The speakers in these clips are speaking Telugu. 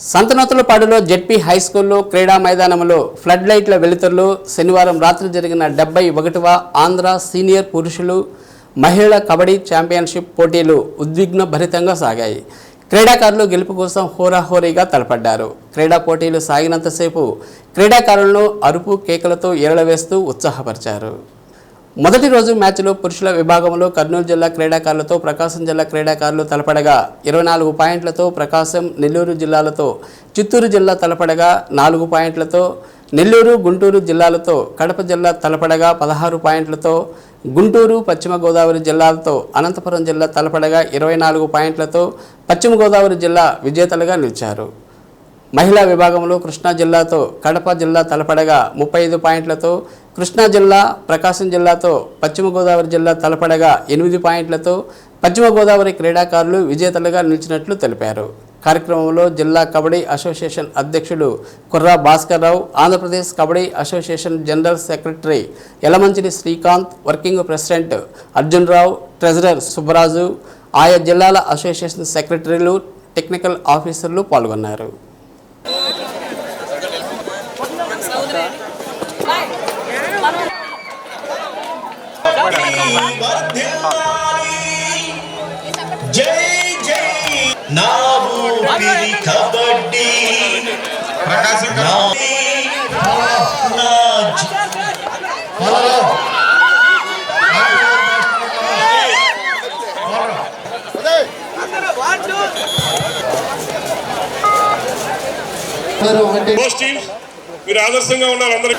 సంతనోతులపాడులో జెడ్పీ హై స్కూల్లో క్రీడా మైదానంలో ఫ్లడ్ లైట్ల వెలుతురులో. శనివారం రాత్రి జరిగిన డెబ్బై ఒకటవ ఆంధ్ర సీనియర్ పురుషులు మహిళల కబడ్డీ ఛాంపియన్షిప్ పోటీలు ఉద్విగ్న భరితంగా సాగాయి. క్రీడాకారులు గెలుపు కోసం హోరాహోరీగా తలపడ్డారు. క్రీడా పోటీలు సాగినంతసేపు క్రీడాకారులను అరుపు కేకలతో ఏరళవేస్తూ ఉత్సాహపరిచారు. మొదటి రోజు మ్యాచ్లో పురుషుల విభాగంలో కర్నూలు జిల్లా క్రీడాకారులతో ప్రకాశం జిల్లా క్రీడాకారులు తలపడగా ఇరవై నాలుగు పాయింట్లతో ప్రకాశం నెల్లూరు జిల్లాలతో చిత్తూరు జిల్లా తలపడగా నాలుగు పాయింట్లతో నెల్లూరు గుంటూరు జిల్లాలతో కడప జిల్లా తలపడగా పదహారు పాయింట్లతో గుంటూరు పశ్చిమ గోదావరి జిల్లాలతో అనంతపురం జిల్లా తలపడగా ఇరవై నాలుగు పాయింట్లతో పశ్చిమ గోదావరి జిల్లా విజేతలుగా నిలిచారు. మహిళా విభాగంలో కృష్ణా జిల్లాతో కడప జిల్లా తలపడగా ముప్పై ఐదు పాయింట్లతో కృష్ణా జిల్లా ప్రకాశం జిల్లాతో పశ్చిమ గోదావరి జిల్లా తలపడగా ఎనిమిది పాయింట్లతో పశ్చిమ గోదావరి క్రీడాకారులు విజేతలుగా నిలిచినట్లు తెలిపారు. కార్యక్రమంలో జిల్లా కబడ్డీ అసోసియేషన్ అధ్యక్షుడు Kurra Bhaskar Rao Andhra Pradesh kabaddi association general secretary Yalamanchili Srikanth working president Arjun Rao treasurer Subbaraju ఆయా జిల్లాల అసోసియేషన్ సెక్రటరీలు టెక్నికల్ ఆఫీసర్లు పాల్గొన్నారు. ಜೈ teams మీరు ఆదర్శంగా ఉన్నారు అందరూ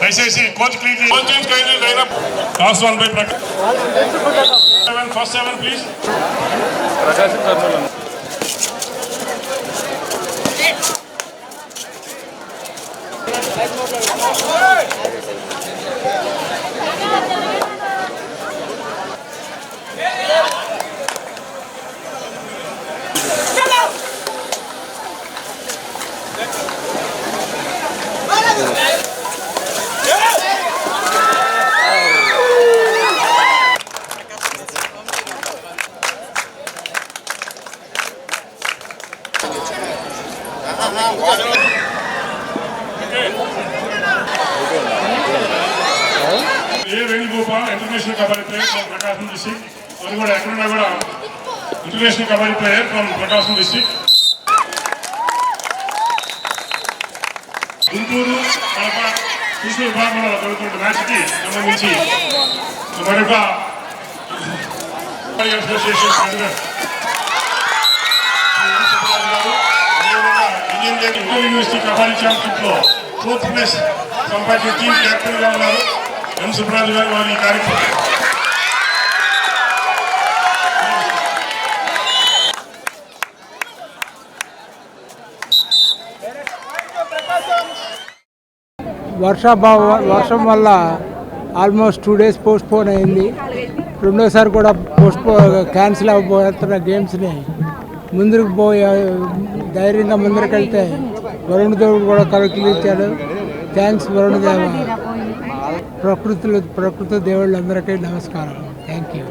దయచేసి coach clean coach change kindly line up. Last one by Prakash seven first seven please A Venugopal international kabaddi player from Prakasam district అది కూడా ఎక్కడున్నా కూడా international kabaddi player from Prakasam district Guntur Kadapa Krishna విభాగంలో జరుగుతున్న మ్యాచ్కి సంబంధించి మరొక kabaddi association Indian university kabaddi ఛాంపియన్షిప్లో fourth place సంపాదించిన టీం కెప్టెన్గా ఉన్నారు. ఎం సుబ్రాజు గారు వారి కార్యక్రమం. వర్షాభావ వర్షం వల్ల ఆల్మోస్ట్ టూ డేస్ పోస్ట్పోన్ అయింది. రెండోసారి కూడా పోస్ట్పో క్యాన్సిల్ అవ్వబోతున్న గేమ్స్ని ముందుకు పోయి ధైర్యంగా ముందరకెళ్తే వరుణ దేవుడు కూడా కలుగులిచ్చాడు థ్యాంక్స్ వరుణ దేవ. ప్రకృతిలో ప్రకృతి దేవుళ్ళందరికీ నమస్కారం. Thank you.